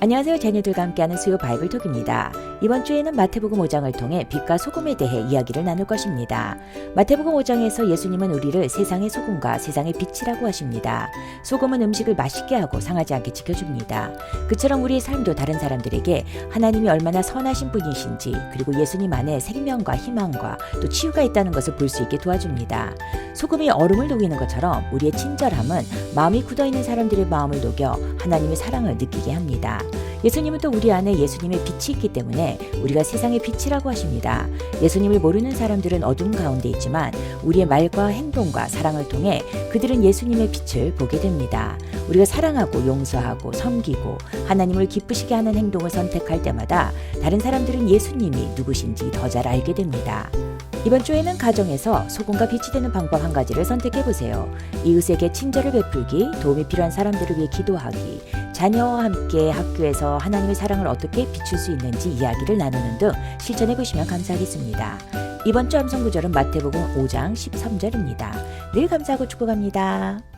안녕하세요. 자녀들과 함께하는 수요 바이블 톡입니다. 이번 주에는 마태복음 5장을 통해 빛과 소금에 대해 이야기를 나눌 것입니다. 마태복음 5장에서 예수님은 우리를 세상의 소금과 세상의 빛이라고 하십니다. 소금은 음식을 맛있게 하고 상하지 않게 지켜줍니다. 그처럼 우리의 삶도 다른 사람들에게 하나님이 얼마나 선하신 분이신지 그리고 예수님 안에 생명과 희망과 또 치유가 있다는 것을 볼 수 있게 도와줍니다. 소금이 얼음을 녹이는 것처럼 우리의 친절함은 마음이 굳어있는 사람들의 마음을 녹여 하나님의 사랑을 느끼게 합니다. 예수님은 또 우리 안에 예수님의 빛이 있기 때문에 우리가 세상의 빛이라고 하십니다. 예수님을 모르는 사람들은 어둠 가운데 있지만 우리의 말과 행동과 사랑을 통해 그들은 예수님의 빛을 보게 됩니다. 우리가 사랑하고 용서하고 섬기고 하나님을 기쁘시게 하는 행동을 선택할 때마다 다른 사람들은 예수님이 누구신지 더 잘 알게 됩니다. 이번 주에는 가정에서 소금과 빛이 되는 방법 한 가지를 선택해 보세요. 이웃에게 친절을 베풀기, 도움이 필요한 사람들을 위해 기도하기, 자녀와 함께 학교에서 하나님의 사랑을 어떻게 비출 수 있는지 이야기를 나누는 등 실천해 보시면 감사하겠습니다. 이번 주 암송 구절은 마태복음 5장 13절입니다. 늘 감사하고 축복합니다.